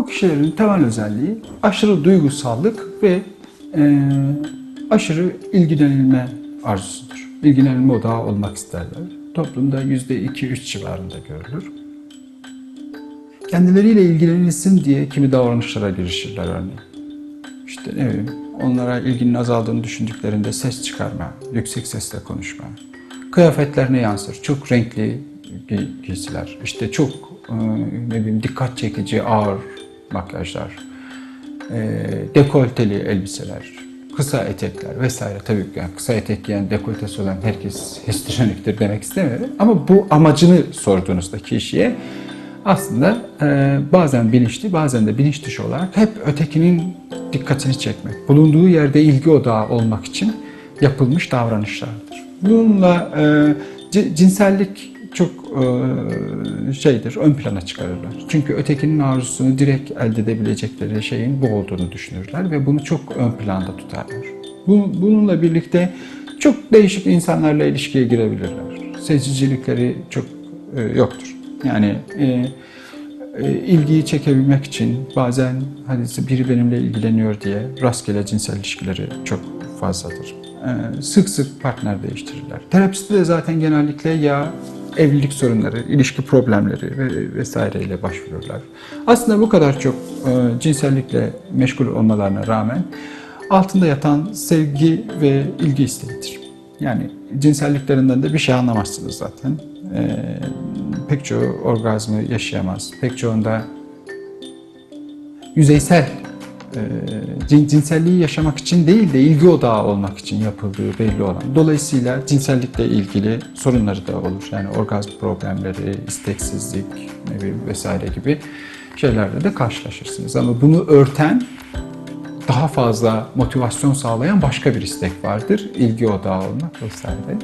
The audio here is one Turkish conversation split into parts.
Bu kişilerin temel özelliği aşırı duygusallık ve e, aşırı ilgilenilme arzusudur. İlgilenilme odağı olmak isterler. Toplumda yüzde iki üç civarında görülür. Kendileriyle ilgilenilsin diye kimi davranışlara girişirler örneğin. İşte ne bileyim, onlara ilginin azaldığını düşündüklerinde ses çıkarma, yüksek sesle konuşma, kıyafetlerine yansır. Çok renkli gi- giysiler, işte çok e, ne bileyim dikkat çekici ağır makyajlar, e, dekolteli elbiseler, kısa etekler vesaire. Tabii yani kısa etek giyen, dekoltesi olan herkes histrioniktir demek istemiyorum. Ama bu amacını sorduğunuzda kişiye aslında e, bazen bilinçli bazen de bilinç dışı olarak hep ötekinin dikkatini çekmek, bulunduğu yerde ilgi odağı olmak için yapılmış davranışlardır. Bununla e, ci- cinsellik çok e, şeydir, ön plana çıkarırlar. Çünkü ötekinin arzusunu direkt elde edebilecekleri şeyin bu olduğunu düşünürler ve bunu çok ön planda tutarlar. Bu- Bununla birlikte çok değişik insanlarla ilişkiye girebilirler. Seçicilikleri çok e, yoktur. Yani e, ilgiyi çekebilmek için bazen hani biri benimle ilgileniyor diye rastgele cinsel ilişkileri çok fazladır. Sık sık partner değiştirirler. Terapiste de zaten genellikle ya evlilik sorunları, ilişki problemleri ve vesaireyle başvururlar. Aslında bu kadar çok e, cinsellikle meşgul olmalarına rağmen altında yatan sevgi ve ilgi isteğidir. Yani cinselliklerinden de bir şey anlamazsınız zaten. Ee, pek çoğu orgazmı yaşayamaz. Pek çoğunda yüzeysel e, cinselliği yaşamak için değil de ilgi odağı olmak için yapıldığı belli olan. Dolayısıyla cinsellikle ilgili sorunları da olur. Yani orgazm problemleri, isteksizlik vesaire gibi şeylerle de karşılaşırsınız. Ama bunu örten daha fazla motivasyon sağlayan başka bir istek vardır. İlgi odağı olmak vesaire.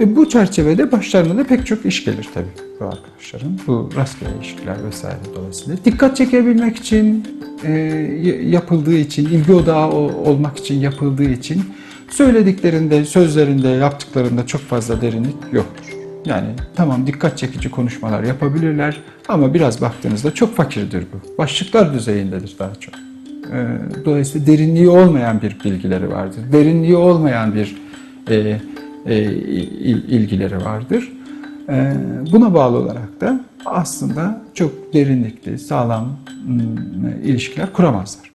E, bu çerçevede başlarına da pek çok iş gelir tabii bu arkadaşların. Bu rastgele ilişkiler vesaire dolayısıyla. Dikkat çekebilmek için e, yapıldığı için, ilgi odağı olmak için yapıldığı için söylediklerinde, sözlerinde, yaptıklarında çok fazla derinlik yoktur. Yani tamam dikkat çekici konuşmalar yapabilirler ama biraz baktığınızda çok fakirdir bu. Başlıklar düzeyindedir daha çok. Ee, Dolayısıyla derinliği olmayan bir bilgileri vardır. Derinliği olmayan bir e, e, il- ilgileri vardır. Ee, Buna bağlı olarak da aslında çok derinlikli, sağlam mm, ilişkiler kuramazlar.